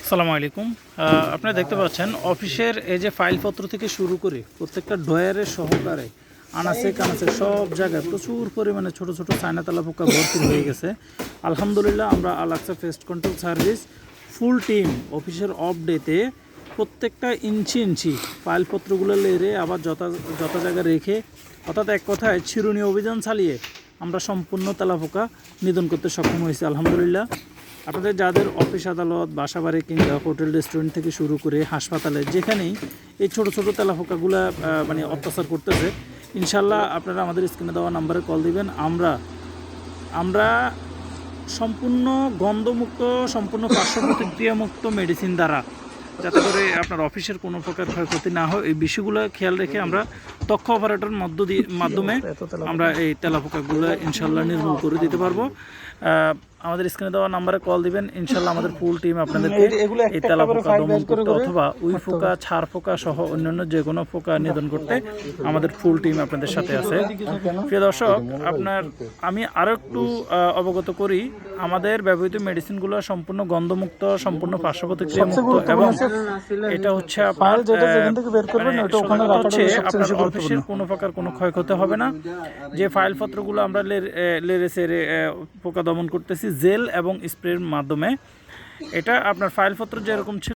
আসসালামু আলাইকুম। আপনারা দেখতে পাচ্ছেন, অফিসের এই যে ফাইলপত্র থেকে শুরু করে প্রত্যেকটা ডয়ারের সহকারে, আনাচে কানাচে সব জায়গায় প্রচুর পরিমাণে ছোট ছোট চায়না তালা পোকা ভর্তি হয়ে গেছে। আলহামদুলিল্লাহ, আমরা আলাক্সা pest control service full team অফিসের অফ ডেতে প্রত্যেকটা ইঞ্চি ইঞ্চি ফাইলপত্রগুলো লেরে আবার যথা যথা জায়গায় রেখে, অর্থাৎ এক কথায় চিরুনি অভিযান চালিয়ে আমরা সম্পূর্ণ তেলাপোকা নিধন করতে সক্ষম হয়েছি। আলহামদুলিল্লাহ আপনাদের যাদের অফিস আদালত বাসাবাড়ি কিংবা হোটেল রেস্টুরেন্ট থেকে শুরু করে হাসপাতালে যেখানেই এই ছোট ছোট তেলাপোকাগুলো মানে অত্যাচার করতেছে ইনশাল্লাহ আপনারা আমাদের স্ক্রিনে দেওয়া নাম্বারে কল দিবেন। আমরা আমরা সম্পূর্ণ গন্ধমুক্ত সম্পূর্ণ পার্শ্ব প্রতিক্রিয়ামুক্ত মেডিসিন দ্বারা যাতে করে আপনার অফিসের কোনো প্রকার ক্ষয়ক্ষতি না হয়। এই বিষয়গুলো খেয়াল রেখে আমরা দক্ষ অপারেটর মধ্য দিয়ে মাধ্যমে আমরা এই তেলাপোকাগুলো ইনশাল্লাহ নির্মূল করে দিতে পারব। আমাদের স্ক্রিনে দেওয়া নাম্বারে কল দিবেন। ইনশাল্লাহ আমাদের ফুল টিম আপনাদেরকে এই তেলাপোকা দমন করতে অথবা উই পোকা ছাড় পোকা সহ অন্যান্য যে কোনো পোকা নিধন করতে আমাদের ফুল টিম আপনাদের সাথে আছে। প্রিয় দর্শক আপনার আমি আরও একটু অবগত করি আমাদের ব্যবহৃত মেডিসিনগুলো সম্পূর্ণ গন্ধমুক্ত সম্পূর্ণ পার্শ্ব প্রতিক্রিয়া মুক্ত এবং এটা হচ্ছে আপনার মানে হচ্ছে আপনার অফিসের কোনো প্রকার কোনো ক্ষয়ক্ষতি হবে না। যে ফাইলপত্রগুলো আমরা লে- লেরে সেরে পোকা দমন করতেছি জেল এবং স্প্রের মাধ্যমে। এটা আপনার ফাইলপত্র যেরকম ছিল